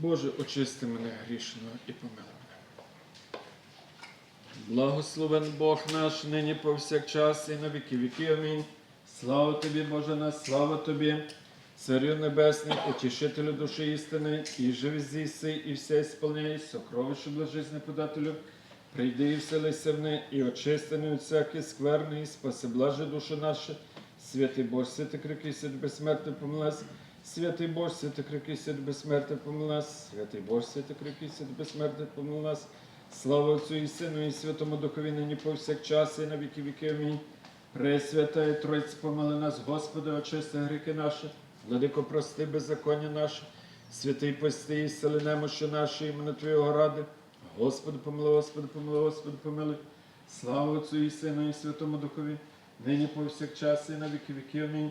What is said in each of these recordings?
Боже, очисти мене грішного і помилуй мене. Благословен Бог наш, нині повсякчас і на віки віки. Амінь. Слава тобі, Боже наш, слава тобі, Царю Небесний, утішителю душі істини, і живи зіси, і все сповняй, сокровище блажизне подателю. Прийди і вселися в неї, і очисти від всякі скверни, і спаси блаже душу нашу. Святий Боже, святий крики, святий безсмертний помилась. Святий Боже, святий крики, святий безсмертний помилась. Святий Боже, святий крики, святий безсмертний помилась. Слава Отцю і Сину, і Святому Духові, нині повсякчас, і на віки віки. Амінь. І Тройці, помили нас, Господи, очисти гріхи наші, владико, прости беззаконня наше, святий пости і сили немощі наші, іменно Твоєго ради. Господи, помилуй, Господи, помилуй, Господи, помилуй. Слава Отцю і Сину, і Святому Духові, нині повсякчас, і на віки віки. Амінь.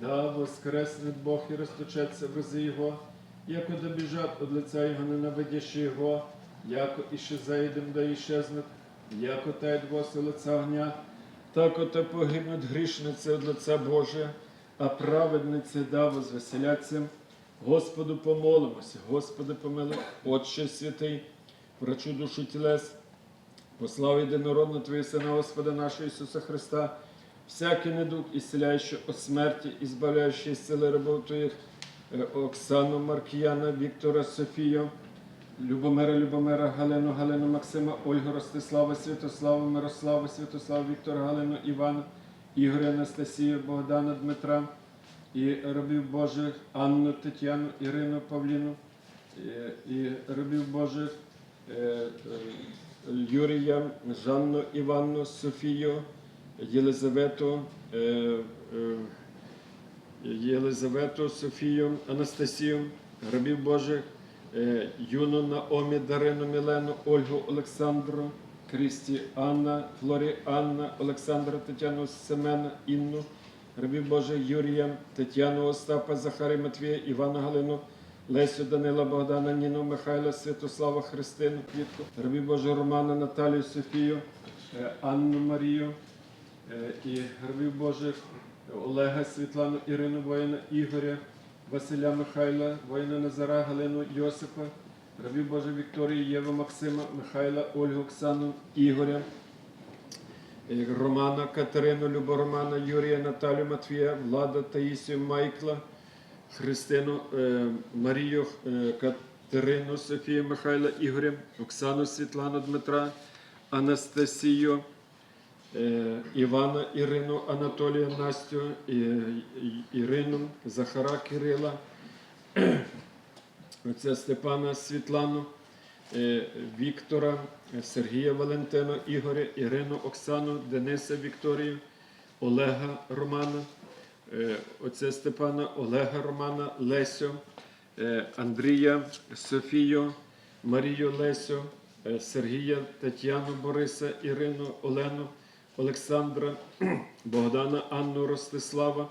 Да воскресне Бог і розточеться вези Його, яко добіжать од лиця Його ненавидящі Його, яко іще заїдем да іщезнуть, яко та двоси лиця огня, так ото погибнуть грішниці од лиця Божия, а праведниці да возвеселяться. Господу помолимося, Господи помилуй, Отче святий, врачу душу тілес, Послав єдинородно Твої Сина, Господа нашого Ісуса Христа, всякий недуг, ісцеляючи от збавляючи із сили рабов е, Оксану, Маркіяна, Віктора, Софію, Любомира, Любомира, Галину, Галину, Максима, Ольгу, Ростислава, Святославу, Мирославу, Святославу, Віктора, Галину, Івана, Ігоря, Анастасію, Богдана, Дмитра, і рабів Божих, Анну, Тетяну, Ірину, Павліну, і, і рабів Божих, е, е, Юрія, Жанну Іванну, Софію, Єлизавету, е, е, Єлизавету, Софію, Анастасію, рабів Божих, е, Юну Наомі, Дарину Мілену, Ольгу Олександру, Крісті Анна, Флорі Анна, Олександра Тетяну Семена, Інну, рабів Божих Юрія, Тетяну Остапа, Захари Матвія, Івана Галину, Лесю Данила Богдана, Ніну Михайла, Святослава Христину, Квітку, рабів Божого Романа, Наталію Софію, Анну Марію і рабів Божих Олега, Світлану, Ірину, воїна, Ігоря, Василя Михайла, воїна Назара, Галину, Йосипа, рабів Божих Вікторії, Єву, Максима, Михайла, Ольгу, Оксану, Ігоря, е, Романа, Катерину, Любо Романа, Юрія, Наталю, Матвія, Влада, Таїсію, Майкла, Христину, е, Марію, е, Катерину, Софію, Михайла, Ігоря, Оксану, Світлану, Дмитра, Анастасію, е, Івана, Ірину, Анатолія, Настю, Ірину, Захара, Кирила, отця Степана, Світлану, е, Віктора, е, Сергія Валентина, Ігоря, Ірину, Оксану, Дениса, Вікторію, Олега Романа, е, отця Степана, Олега Романа, Лесю, е, Андрія, Софію, Марію Лесю, е, Сергія, Тетяну, Бориса, Ірину, Олену, Олександра, Богдана, Анну, Ростислава,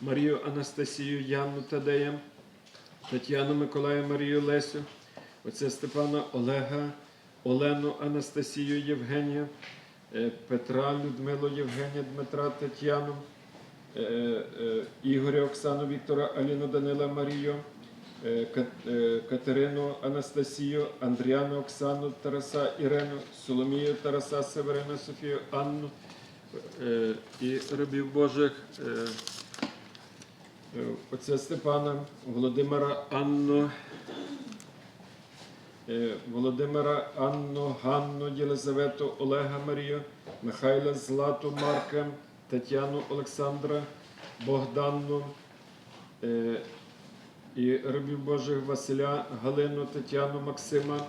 Марію Анастасію, Яну Тадея, Тетяну Миколая, Марію Лесю, отця Степана Олега, Олену Анастасію Євгенія, е, Петра, Людмилу Євгенія, Дмитра, Тетяну, е, е, Ігоря, Оксану, Віктора, Аліну, Данила, Марію, Кат- Катерину, Анастасію, Андріану, Оксану, Тараса, Ірину, Соломію, Тараса, Северина, Софію, Анну і рабів Божих. е, е, Отця Степана, Володимира Анну, е, Володимира Анну, Ганну, Єлизавету, Олега Марію, Михайла Злату, Марка, Тетяну Олександра, Богданну е, і рабів Божих Василя, Галину, Тетяну, Максима,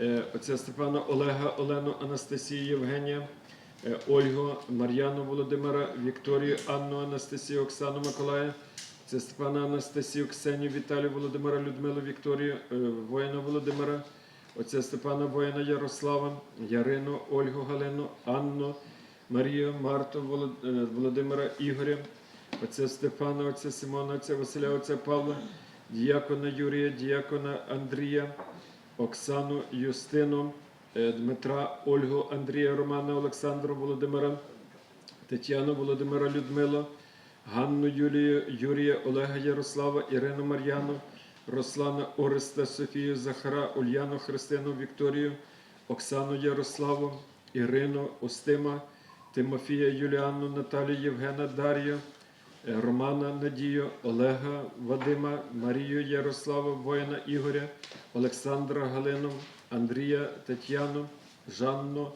е, отця Степана Олега, Олену, Анастасію, Євгенія, е, Ольгу, Мар'яну Володимира, Вікторію, Анну, Анастасію, Оксану Миколая, Отця Степана Анастасію, Ксенію, Віталію, Володимира, Людмилу, Вікторію, е, воїна Володимира, отця Степана воїна Ярослава, Ярину, Ольгу, Галину, Анну, Марію, Марту, е, Володимира, Ігоря, отця Степана, отця Симона, отця Василя, отця Павла, діякона Юрія, діякона Андрія, Оксану, Юстину, е, Дмитра, Ольгу, Андрія, Романа, Олександру, Володимира, Тетяну, Володимира, Людмилу, Ганну Юлію, Юрія, Олега Ярослава, Ірину Мар'яну, Руслана Ореста, Софію, Захара, Ульяну, Христину, Вікторію, Оксану Ярославу, Ірину, Устима, Тимофія, Юліанну, Наталію, Євгена, Дар'ю, е, Романа, Надію, Олега, Вадима, Марію, Ярослава, воїна Ігоря, Олександра, Галину, Андрія, Тетяну, Жанну,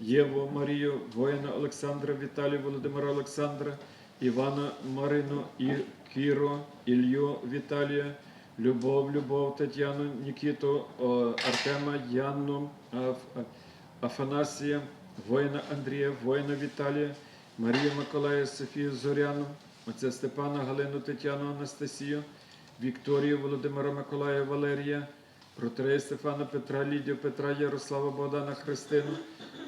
Єву, Марію, воїна Олександра, Віталію, Володимира Олександра, Івана, Марину, і Кіру, Ілью, Віталія, Любов, Любов, Тетяну, Нікіту, Артема, Янну, Афанасія, воїна Андрія, воїна Віталія, Марію Миколая, Софію Зоряну, отця Степана, Галину, Тетяну, Анастасію, Вікторію, Володимира Миколая, Валерія, протрея Стефана Петра, Лідію, Петра, Ярослава, Богдана, Христину,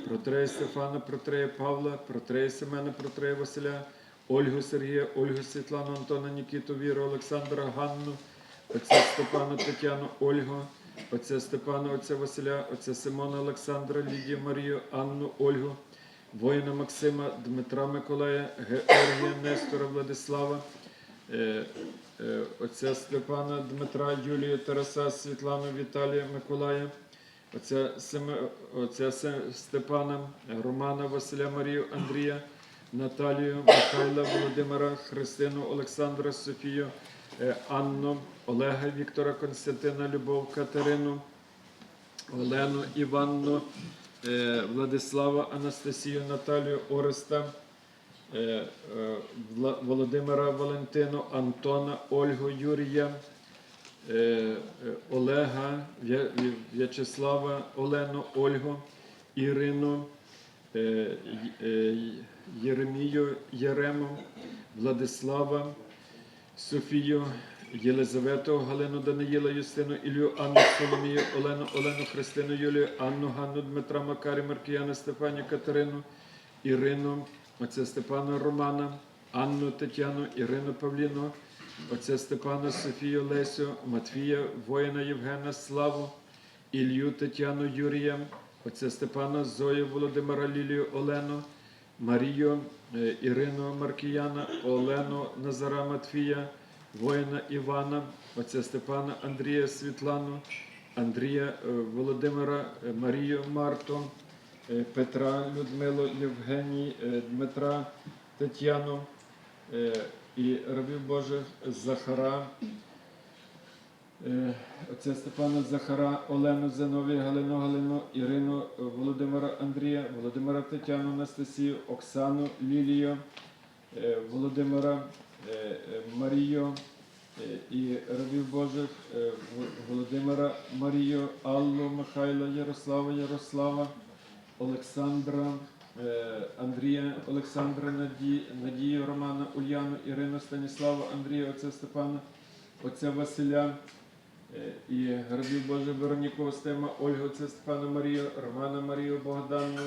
протрея Стефана, протрея Павла, протрея Семена, протрея Василя, Ольгу Сергія, Ольгу Світлану, Антона, Нікіту, Віру, Олександра, Ганну, отця Степана, Тетяну, Ольгу, отця Степана, отця Василя, отця Симона, Олександра, Лідію, Марію, Анну, Ольгу, воїна Максима, Дмитра Миколая, Георгія, Нестора, Владислава, е, отця Степана, Дмитра, Юлію, Тараса, Світлану, Віталія, Миколая, отця, Семе, отця Степана, Романа, Василя, Марію, Андрія, Наталію, Михайла, Володимира, Христину, Олександра, Софію, е, Анну, Олега, Віктора, Константина, Любов, Катерину, Олену, Іванну, е, Владислава, Анастасію, Наталію, Ореста, е, е, Володимира, Валентину, Антона, Ольгу, Юрія, е, е, Олега, В'я- В'я- В'ячеслава, Олену, Ольгу, Ірину, е, е, Єремію, Єрему, Владислава, Софію, Єлизавету, Галину Даниїла, Юстину, Ілью, Анну, Соломію, Олену, Олену, Христину, Юлію, Анну, Ганну, Дмитра, Макарі, Маркіяна, Стефанію, Катерину, Ірину, отця Степана Романа, Анну, Тетяну, Ірину Павліну, отця Степана, Софію, Лесю, Матвія, воїна Євгена, Славу, Ілью, Тетяну, Юрія, отця Степана, Зою, Володимира, Лілію, Олену, Марію, е, Ірину Маркіяна, Олену Назара Матфія, воїна Івана, отця Степана, Андрія Світлану, Андрія е, Володимира, е, Марію Марту, Петра Людмилу, Євгеній, е, Дмитра, Тетяну е, і рабів Божих Захара. Е, Отця Степана Захара, Олену Зиновію, Галину Галину, Ірину е, Володимира Андрія, Володимира Тетяну Анастасію, Оксану Лілію, е, Володимира е, е, Марію е, і рабів Божих е, Володимира Марію, Аллу Михайла, Ярослава, Ярослава, Олександра, е, Андрія, Олександра Наді- Надію, Романа, Ульяну, Ірину Станіслава, Андрія, отця Степана, отця Василя. Е, І грабів Боже Вероніку Остема, Ольгу це Степана Марію, Романа Марію Богдану,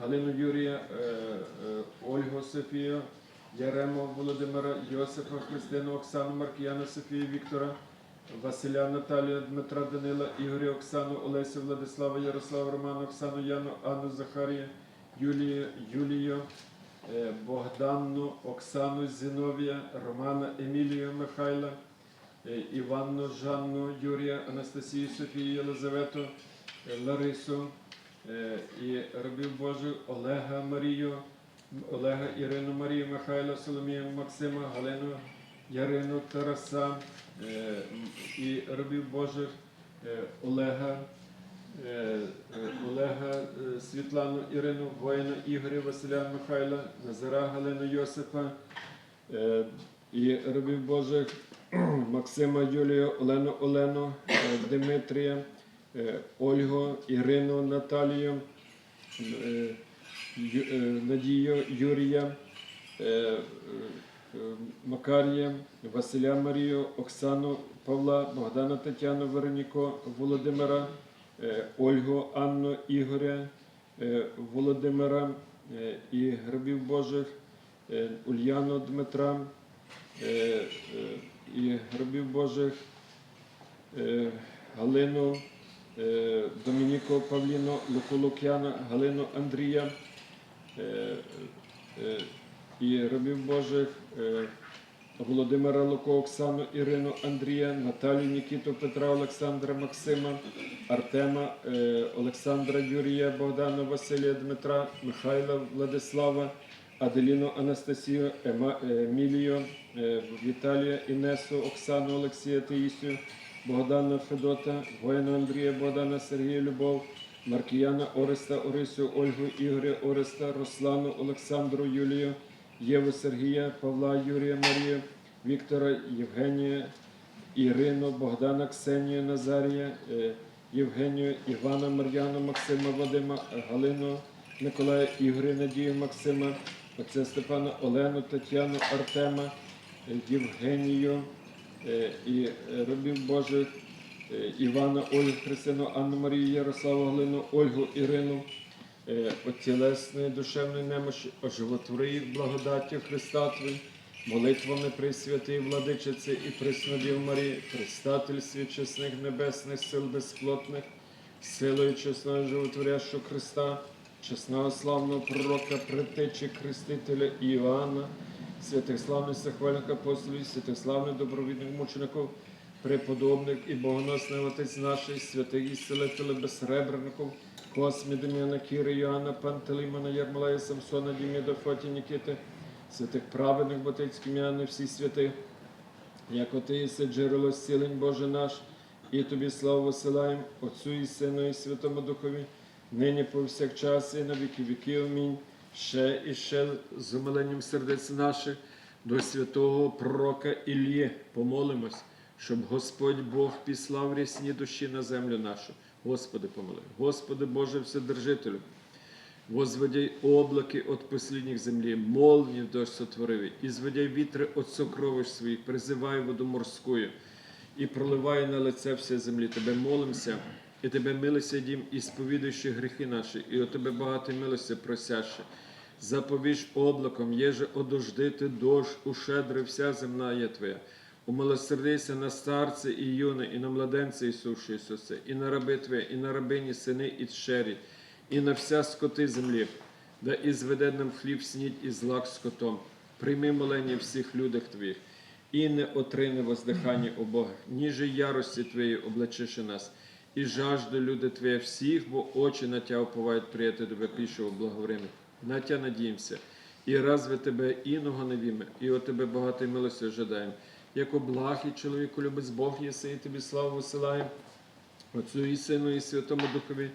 Галину Юрія, е, Ольгу Софію, Ярему Володимира, Йосифа, Христину, Оксану, Маркіяна, Софію, Віктора, Василя, Наталію, Дмитра Данила, Ігоря, Оксану, Олесю, Владислава, Ярослава, Романа, Оксану, Яну, Анну, Захарія, Юлію, Юлію, е, Богданну, Оксану, Зіновія, Романа, Емілію, Михайла, е, Іванну, Жанну, Юрія, Анастасію, Софію, Єлизавету, е, Ларису і рабів Божих Олега Марію, Олега Ірину Марію, Михайла, Соломію, Максима, Галину, Ярину, Тараса е, і рабів Божих е, Олега. е, Олега, Світлану, Ірину, воїна Ігоря, Василя Михайла, Назара, Галину, Йосипа і рабів Божих Максима, Юлію, Олену, Олену, Дмитрія, Ольгу, Ірину, Наталію, Надію, Юрія, Макарія, Василя Марію, Оксану Павла, Богдана Тетяну, Вероніко, Володимира, е, Ольгу, Анну, Ігоря, е, Володимира е, і грабів Божих, Ульяну Дмитра і грабів Божих, Галину, Домініко Павліно, Луку Лук'яна, Галину Андрія і рабів Божих е, Володимира Луко, Оксану, Ірину, Андрія, Наталію, Нікіту, Петра, Олександра, Максима, Артема, е, Олександра, Юрія, Богдана, Василія, Дмитра, Михайла, Владислава, Аделіну, Анастасію, е, Емілію, Віталія, Інесу, Оксану, Олексія, Таїсію, Богдана Федота, воїна Андрія, Богдана, Сергія, Любов, Маркіяна, Ореста, Орисю, Ольгу, Ігоря, Ореста, Руслану, Олександру, Юлію, Єву, Сергія, Павла, Юрія, Марію, Віктора, Євгенія, Ірину, Богдана, Ксенію, Назарія, е, Євгенію, Івана, Мар'яну, Максима, Вадима, Галину, Миколая, Ігоря, Надію, Максима, отця Степана, Олену, Тетяну, Артема, е, Євгенію е, і рабів Божих, Івана, Ольгу, Христину, Анну Марію, Ярославу, Галину, Ольгу, Ірину, от тілесної душевної немощі, оживотвори їх благодаттю Христа Твої, молитвами Пресвятої Владичиці і Преснодів Марії, предстательстві чесних небесних сил безплотних, силою чесного животворящого Христа, чесного славного пророка, притечі Хрестителя Іоанна, святих славних захвальних апостолів, святих славних добровідних мучеників, преподобних і богоносних отець наших, святих і селителів Космі, Дем'яна, Кіри, Йоанна, Пантелеймона, Ярмолая, Самсона, Діміда, Фоті, Нікіти, святих праведних ботицьких м'яни, всі святи, як ти єси джерело зцілень Боже наш, і тобі славу висилаємо, Отцю і Сину, і Святому Духові, нині повсякчас і на віки віки. Амінь. Ще і ще з умиленням сердець наших до святого пророка Іллі помолимось, щоб Господь Бог післав рясні душі на землю нашу. Господи, помоли. Господи Боже Вседержителю, Возводяй облаки от последних землі, молнии дождь сотворив, и зводяй вітри от сокровищ своїх, призивай воду морскую, і проливай на лице все землі. Тебе молимся, і тебе милися дім, і сповідуючи гріхи наші, і от тебе багато милості просяще. Заповіж облаком, єже одождити дощ, ушедри вся земна є твоя. Умилосердися на старце і юне, і на младенце Ісуше Ісусе, і на раби Твоє, і на рабині сини і дщері, і на вся скоти землі, да і зведе нам хліб снідь і злак скотом. Прийми молення всіх людях Твоїх, і не отрине воздихання убогих, ніже ярості Твоєї облачиши нас, і жажду люди Твоє всіх, бо очі на Тя уповають прияти до пішого благовремя. На Тя надіємося, і разве Тебе іного не віме, і от Тебе багатої милості ожидаємо. Як облаг і чоловіку любець Бог єси, і тобі славу висилаємо. Отцю і Сину, і Святому Духові,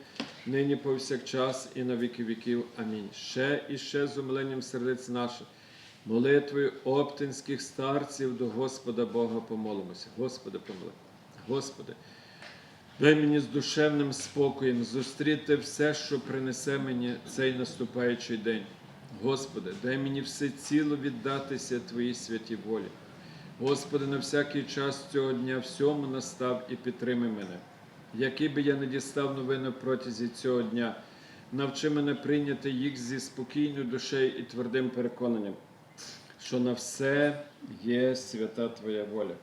нині повсякчас і на віки віків. Амінь. Ще і ще з умиленням сердець наших, молитвою оптинських старців до Господа Бога помолимося. Господи, помоли. Господи, дай мені з душевним спокоєм зустріти все, що принесе мені цей наступаючий день. Господи, дай мені все ціло віддатися Твоїй святій волі. Господи, на всякий час цього дня всьому настав і підтримай мене. Який би я не дістав новини протязі цього дня, навчи мене прийняти їх зі спокійною душею і твердим переконанням, що на все є свята Твоя воля.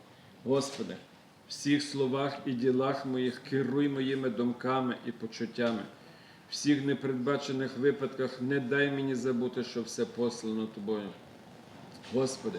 Господи, в всіх словах і ділах моїх керуй моїми думками і почуттями. Всіх непередбачених випадках не дай мені забути, що все послано Тобою. Господи,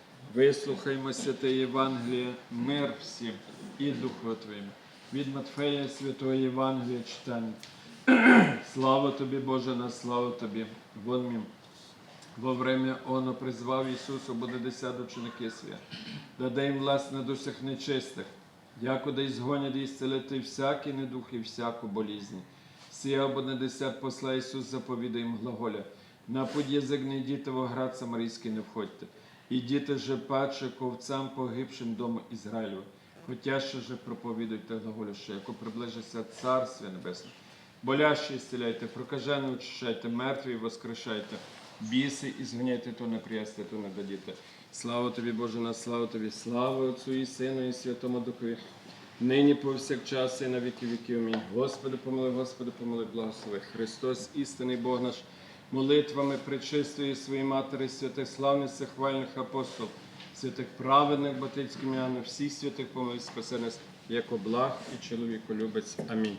вислухаймо святе Євангеліє, мир всім і Духу Твоїм. Від Матфея Святого Євангелія читання. Слава тобі, Боже, на славу тобі. Вон мім. Во время оно призвав Ісус, ободитися до ученики свої, даде їм власть на душах нечистих, якоди згонять і зцелити всякі недух і всяку болізні. Сія ободнедеся посла Ісус заповідає їм глаголя. На путь язик не йдіте в град Самарійський не входьте. Ідіте же паче ковцам погибшим дому Ізраїлю. Хотя ще же проповідуйте глаголю, що яко приближиться Царствие Небесне. Болящі ісцеляйте, прокажені очищайте, мертві воскрешайте, біси і зганяйте, то не приясте, то не дадіте. Слава тобі, Боже, на слава тобі, слава Отцю і Сину, і Святому Духові. Нині повсякчас і на віки віків. Амінь. Господи, помилуй, Господи, помилуй, благослови. Христос, істинний Бог наш, молитвами причистої своєї матері, святих славних хвальних апостол, святих праведних Батицьких ім'ян, всіх святих спаси нас, як благ і чоловіколюбець. Амінь.